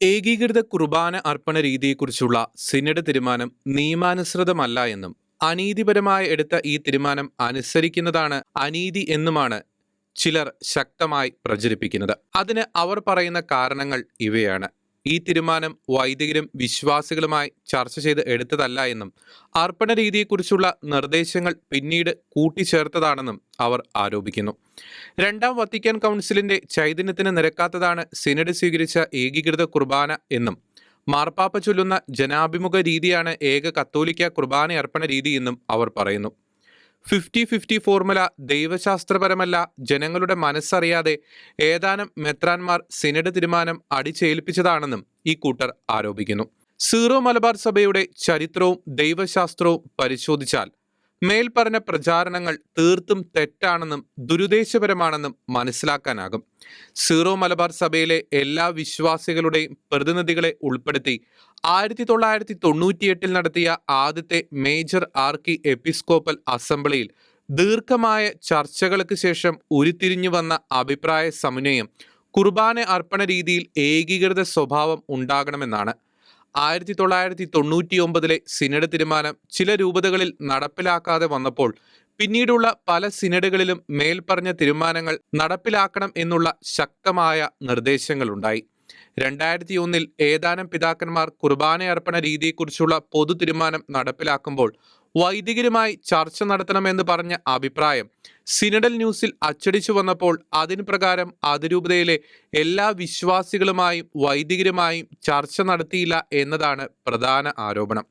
ഏകീകൃത കുർബാന അർപ്പണ രീതിയെക്കുറിച്ചുള്ള സിനഡ് തീരുമാനം നിയമാനുസൃതമല്ല എന്നും അനീതിപരമായി എടുത്ത ഈ തീരുമാനം അനുസരിക്കുന്നതാണ് അനീതി എന്നുമാണ് ചിലർ ശക്തമായി പ്രചരിപ്പിക്കുന്നത്. അതിന് അവർ പറയുന്ന കാരണങ്ങൾ ഇവയാണ്. ഈ തീരുമാനം വൈദികരും വിശ്വാസികളുമായി ചർച്ച ചെയ്ത് എടുത്തതല്ല എന്നും അർപ്പണ രീതിയെക്കുറിച്ചുള്ള നിർദ്ദേശങ്ങൾ പിന്നീട് കൂട്ടിച്ചേർത്തതാണെന്നും അവർ ആരോപിക്കുന്നു. രണ്ടാം വത്തിക്കാൻ കൗൺസിലിന്റെ ചൈതന്യത്തിന് നിരക്കാത്തതാണ് സിനഡ് സ്വീകരിച്ച ഏകീകൃത കുർബാന എന്നും മാർപ്പാപ്പ ചൊല്ലുന്ന ജനാഭിമുഖ രീതിയാണ് ഏക കത്തോലിക്ക കുർബാന അർപ്പണ രീതി എന്നും അവർ പറയുന്നു. ഫിഫ്റ്റി ഫിഫ്റ്റി ഫോർമുല ദൈവശാസ്ത്രപരമല്ല ജനങ്ങളുടെ മനസ്സറിയാതെ ഏതാനും മെത്രാൻമാർ സിനഡ് തീരുമാനം അടിച്ചേൽപ്പിച്ചതാണെന്നും ഈ കൂട്ടർ ആരോപിക്കുന്നു. സീറോ മലബാർ സഭയുടെ ചരിത്രവും ദൈവശാസ്ത്രവും പരിശോധിച്ചാൽ മേൽപ്പറഞ്ഞ പ്രചാരണങ്ങൾ തീർത്തും തെറ്റാണെന്നും ദുരുദ്ദേശപരമാണെന്നും മനസ്സിലാക്കാനാകും. സീറോ മലബാർ സഭയിലെ എല്ലാ വിശ്വാസികളുടെയും പ്രതിനിധികളെ ഉൾപ്പെടുത്തി ആയിരത്തി തൊള്ളായിരത്തി തൊണ്ണൂറ്റിയെട്ടിൽ നടത്തിയ ആദ്യത്തെ മേജർ ആർക്കി എപ്പിസ്കോപ്പൽ അസംബ്ലിയിൽ ദീർഘമായ ചർച്ചകൾക്ക് ശേഷം ഉരുത്തിരിഞ്ഞു വന്ന അഭിപ്രായ സമന്വയം കുർബാന അർപ്പണ രീതിയിൽ ഏകീകൃത സ്വഭാവം ഉണ്ടാകണമെന്നാണ്. ആയിരത്തി തൊള്ളായിരത്തി തൊണ്ണൂറ്റി ഒമ്പതിലെ സിനഡ് തീരുമാനം ചില രൂപതകളിൽ നടപ്പിലാക്കാതെ വന്നപ്പോൾ പിന്നീടുള്ള പല സിനഡുകളിലും മേൽപ്പറഞ്ഞ തീരുമാനങ്ങൾ നടപ്പിലാക്കണം എന്നുള്ള ശക്തമായ നിർദ്ദേശങ്ങളുണ്ടായി. രണ്ടായിരത്തി ഒന്നിൽ ഏതാനും പിതാക്കന്മാർ കുർബാന അർപ്പണ രീതിയെക്കുറിച്ചുള്ള പൊതു തീരുമാനം നടപ്പിലാക്കുമ്പോൾ വൈദികരുമായി ചർച്ച നടത്തണമെന്ന് പറഞ്ഞ അഭിപ്രായം സിനഡൽ ന്യൂസിൽ അച്ചടിച്ചു വന്നപ്പോൾ അതിന് പ്രകാരം അതിരൂപതയിലെ എല്ലാ വിശ്വാസികളുമായും വൈദികരുമായും ചർച്ച നടത്തിയില്ല എന്നതാണ് പ്രധാന ആരോപണം.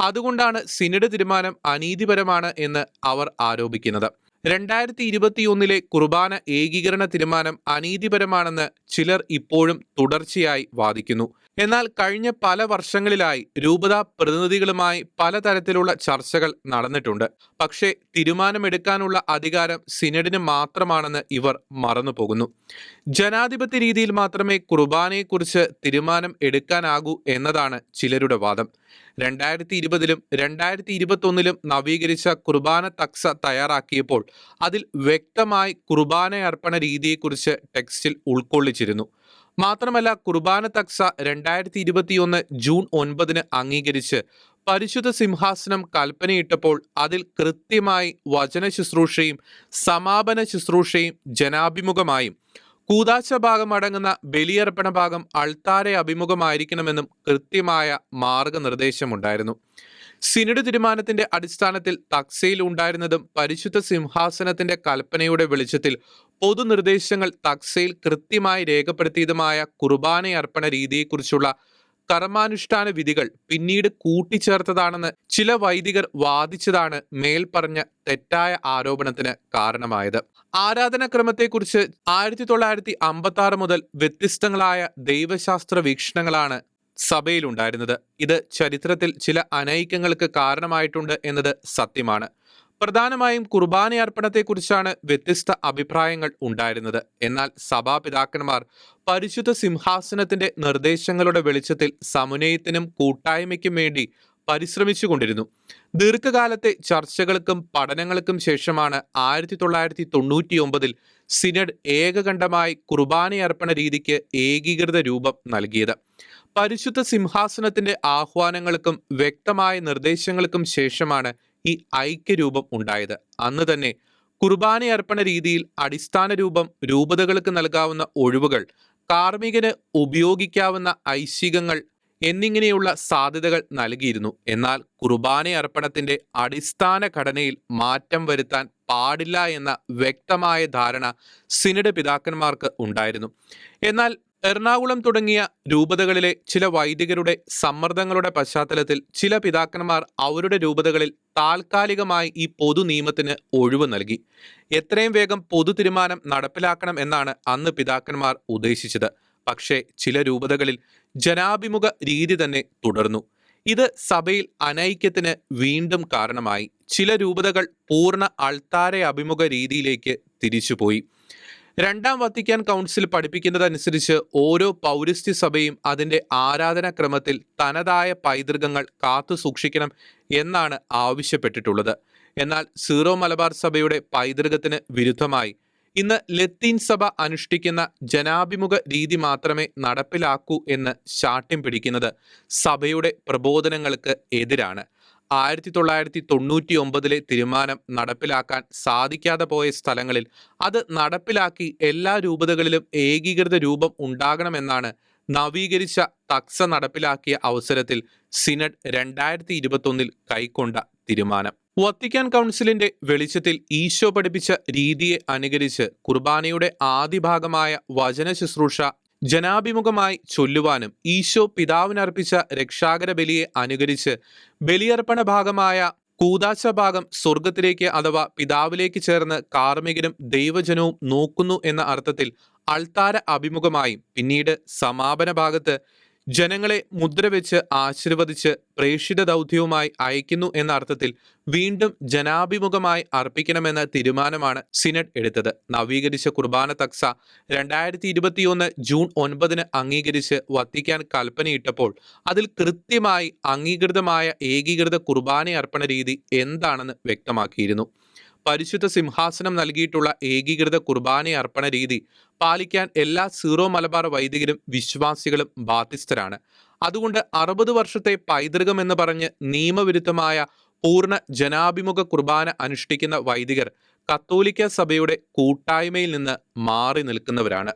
അതുകൊണ്ടാണ് സിനഡ് തീരുമാനം അനീതിപരമാണ് എന്ന് അവർ ആരോപിക്കുന്നത്. രണ്ടായിരത്തി ഇരുപത്തിയൊന്നിലെ കുർബാന ഏകീകരണ തീരുമാനം അനീതിപരമാണെന്ന് ചിലർ ഇപ്പോഴും തുടർച്ചയായി വാദിക്കുന്നു. എന്നാൽ കഴിഞ്ഞ പല വർഷങ്ങളിലായി രൂപത പ്രതിനിധികളുമായി പലതരത്തിലുള്ള ചർച്ചകൾ നടന്നിട്ടുണ്ട്. പക്ഷേ തീരുമാനമെടുക്കാനുള്ള അധികാരം സിനഡിന് മാത്രമാണെന്ന് ഇവർ മറന്നുപോകുന്നു. ജനാധിപത്യ രീതിയിൽ മാത്രമേ കുർബാനയെക്കുറിച്ച് തീരുമാനം എടുക്കാനാകൂ എന്നതാണ് ചിലരുടെ വാദം. രണ്ടായിരത്തി ഇരുപതിലും രണ്ടായിരത്തി ഇരുപത്തൊന്നിലും നവീകരിച്ച കുർബാന തക്സ തയ്യാറാക്കിയപ്പോൾ അതിൽ വ്യക്തമായി കുർബാന അർപ്പണ രീതിയെക്കുറിച്ച് ടെക്സ്റ്റിൽ ഉൾക്കൊള്ളിച്ചിരുന്നു. മാത്രമല്ല കുർബാന തക്സ രണ്ടായിരത്തി ഇരുപത്തിയൊന്ന് ജൂൺ ഒൻപതിന് അംഗീകരിച്ച് പരിശുദ്ധ സിംഹാസനം കൽപ്പനയിട്ടപ്പോൾ അതിൽ കൃത്യമായി വചന ശുശ്രൂഷയും സമാപന ശുശ്രൂഷയും ജനാഭിമുഖമായും. കൂതാശ ഭാഗം അടങ്ങുന്ന ബലിയർപ്പണ ഭാഗം അൾത്താരെ അഭിമുഖമായിരിക്കണമെന്നും കൃത്യമായ മാർഗനിർദ്ദേശമുണ്ടായിരുന്നു. സിനഡ് തീരുമാനത്തിന്റെ അടിസ്ഥാനത്തിൽ തക്സയിൽ ഉണ്ടായിരുന്നതും പരിശുദ്ധ സിംഹാസനത്തിന്റെ കൽപ്പനയുടെ വെളിച്ചത്തിൽ പൊതുനിർദ്ദേശങ്ങൾ തക്സയിൽ കൃത്യമായി രേഖപ്പെടുത്തിയതുമായ കുർബാന അർപ്പണ രീതിയെക്കുറിച്ചുള്ള കർമാനുഷ്ഠാന വിധികൾ പിന്നീട് കൂട്ടിച്ചേർത്തതാണെന്ന് ചില വൈദികർ വാദിച്ചതാണ് മേൽപ്പറഞ്ഞ തെറ്റായ ആരോപണത്തിന് കാരണമായത്. ആരാധനാക്രമത്തെക്കുറിച്ച് ആയിരത്തി തൊള്ളായിരത്തി അമ്പത്തി ആറ് മുതൽ വ്യത്യസ്തങ്ങളായ ദൈവശാസ്ത്ര വീക്ഷണങ്ങളാണ് സഭയിലുണ്ടായിരുന്നത്. ഇത് ചരിത്രത്തിൽ ചില അനൈക്യങ്ങൾക്ക് കാരണമായിട്ടുണ്ട് എന്നത് സത്യമാണ്. പ്രധാനമായും കുർബാനയർപ്പണത്തെക്കുറിച്ചാണ് വ്യത്യസ്ത അഭിപ്രായങ്ങൾ ഉണ്ടായിരുന്നത്. എന്നാൽ സഭാപിതാക്കന്മാർ പരിശുദ്ധ സിംഹാസനത്തിന്റെ നിർദ്ദേശങ്ങളുടെ വെളിച്ചത്തിൽ സമന്വയത്തിനും കൂട്ടായ്മയ്ക്കും വേണ്ടി പരിശ്രമിച്ചുകൊണ്ടിരുന്നു. ദീർഘകാലത്തെ ചർച്ചകൾക്കും പഠനങ്ങൾക്കും ശേഷമാണ് ആയിരത്തി തൊള്ളായിരത്തി തൊണ്ണൂറ്റി ഒമ്പതിൽ സിനഡ് ഏകകണ്ഠമായി കുർബാനയർപ്പണ രീതിക്ക് ഏകീകൃത രൂപം നൽകിയത്. പരിശുദ്ധ സിംഹാസനത്തിന്റെ ആഹ്വാനങ്ങൾക്കും വ്യക്തമായ നിർദ്ദേശങ്ങൾക്കും ശേഷമാണ് ഈ ഐക്യരൂപം ഉണ്ടായത്. അന്ന് തന്നെ കുർബാനയർപ്പണ രീതിയിൽ അടിസ്ഥാന രൂപം രൂപതകൾക്ക് നൽകാവുന്ന ഒഴിവുകൾ കാർമ്മികന് ഉപയോഗിക്കാവുന്ന ഐശികങ്ങൾ എന്നിങ്ങനെയുള്ള സാധ്യതകൾ നൽകിയിരുന്നു. എന്നാൽ കുർബാന അർപ്പണത്തിന്റെ അടിസ്ഥാന ഘടനയിൽ മാറ്റം വരുത്താൻ പാടില്ല എന്ന വ്യക്തമായ ധാരണ സിനഡ് പിതാക്കന്മാർക്ക് ഉണ്ടായിരുന്നു. എന്നാൽ എറണാകുളം തുടങ്ങിയ രൂപതകളിലെ ചില വൈദികരുടെ സമ്മർദ്ദങ്ങളുടെ പശ്ചാത്തലത്തിൽ ചില പിതാക്കന്മാർ അവരുടെ രൂപതകളിൽ താൽക്കാലികമായി ഈ പൊതു നിയമത്തിന് ഒഴിവ് നൽകി. എത്രയും വേഗം പൊതു തീരുമാനം നടപ്പിലാക്കണം എന്നാണ് അന്ന് പിതാക്കന്മാർ ഉദ്ദേശിച്ചത്. പക്ഷേ ചില രൂപതകളിൽ ജനാഭിമുഖ രീതി തന്നെ തുടർന്നു. ഇത് സഭയിൽ അനൈക്യത്തിന് വീണ്ടും കാരണമായി. ചില രൂപതകൾ പൂർണ അൾത്താര അഭിമുഖ രീതിയിലേക്ക് തിരിച്ചുപോയി. രണ്ടാം വത്തിക്കാൻ കൗൺസിൽ പഠിപ്പിക്കുന്നതനുസരിച്ച് ഓരോ പൗരസ്ത്യ സഭയും അതിന്റെ ആരാധനാക്രമത്തിൽ തനതായ പൈതൃകങ്ങൾ കാത്തു സൂക്ഷിക്കണം എന്നാണ് ആവശ്യപ്പെട്ടിട്ടുള്ളത്. എന്നാൽ സീറോ മലബാർ സഭയുടെ പൈതൃകത്തിന് വിരുദ്ധമായി ഇന്ന് ലത്തീൻ സഭ അനുഷ്ഠിക്കുന്ന ജനാഭിമുഖ രീതി മാത്രമേ നടപ്പിലാക്കൂ എന്ന് ശാഠ്യം പിടിക്കുന്നത് സഭയുടെ പ്രബോധനങ്ങൾക്ക് എതിരാണ്. ആയിരത്തി തൊള്ളായിരത്തി തൊണ്ണൂറ്റി ഒമ്പതിലെ തീരുമാനം നടപ്പിലാക്കാൻ സാധിക്കാതെ പോയ സ്ഥലങ്ങളിൽ അത് നടപ്പിലാക്കി എല്ലാ രൂപതകളിലും ഏകീകൃത രൂപം ഉണ്ടാകണമെന്നാണ് നവീകരിച്ച തക്സ നടപ്പിലാക്കിയ അവസരത്തിൽ സിനഡ് രണ്ടായിരത്തി ഇരുപത്തൊന്നിൽ കൈക്കൊണ്ട തീരുമാനം. വത്തിക്കാൻ കൗൺസിലിന്റെ വെളിച്ചത്തിൽ ഈശോ പഠിപ്പിച്ച രീതിയെ അനുകരിച്ച് കുർബാനയുടെ ആദ്യ ഭാഗമായ വചന ശുശ്രൂഷ ജനാഭിമുഖമായി ചൊല്ലുവാനും ഈശോ പിതാവിനർപ്പിച്ച രക്ഷാകര ബലിയെ അനുകരിച്ച് ബലിയർപ്പണ ഭാഗമായ കൂതാശ ഭാഗം സ്വർഗത്തിലേക്ക് അഥവാ പിതാവിലേക്ക് ചേർന്ന് കാർമ്മികനും ദൈവജനവും നോക്കുന്നു എന്ന അർത്ഥത്തിൽ അൾത്താര അഭിമുഖമായും പിന്നീട് സമാപന ഭാഗത്ത് ജനങ്ങളെ മുദ്രവെച്ച് ആശീർവദിച്ച് പ്രേക്ഷിത ദൗത്യവുമായി അയക്കുന്നു എന്ന അർത്ഥത്തിൽ വീണ്ടും ജനാഭിമുഖമായി അർപ്പിക്കണമെന്ന തീരുമാനമാണ് സിനഡ് എടുത്തത്. നവീകരിച്ച കുർബാന തക്സ രണ്ടായിരത്തി ഇരുപത്തിയൊന്ന് ജൂൺ ഒൻപതിന് അംഗീകരിച്ച് വത്തിക്കാൻ കൽപ്പനയിട്ടപ്പോൾ അതിൽ കൃത്യമായി അംഗീകൃതമായ ഏകീകൃത കുർബാന അർപ്പണ രീതി എന്താണെന്ന് വ്യക്തമാക്കിയിരുന്നു. പരിശുദ്ധ സിംഹാസനം നൽകിയിട്ടുള്ള ഏകീകൃത കുർബാന അർപ്പണ രീതി പാലിക്കാൻ എല്ലാ സീറോ മലബാർ വൈദികരും വിശ്വാസികളും ബാധ്യസ്ഥരാണ്. അതുകൊണ്ട് അറുപത് വർഷത്തെ പൈതൃകം എന്ന് പറഞ്ഞ് നിയമവിരുദ്ധമായ പൂർണ ജനാഭിമുഖ കുർബാന അനുഷ്ഠിക്കുന്ന വൈദികർ കത്തോലിക്ക സഭയുടെ കൂട്ടായ്മയിൽ നിന്ന് മാറി നിൽക്കുന്നവരാണ്.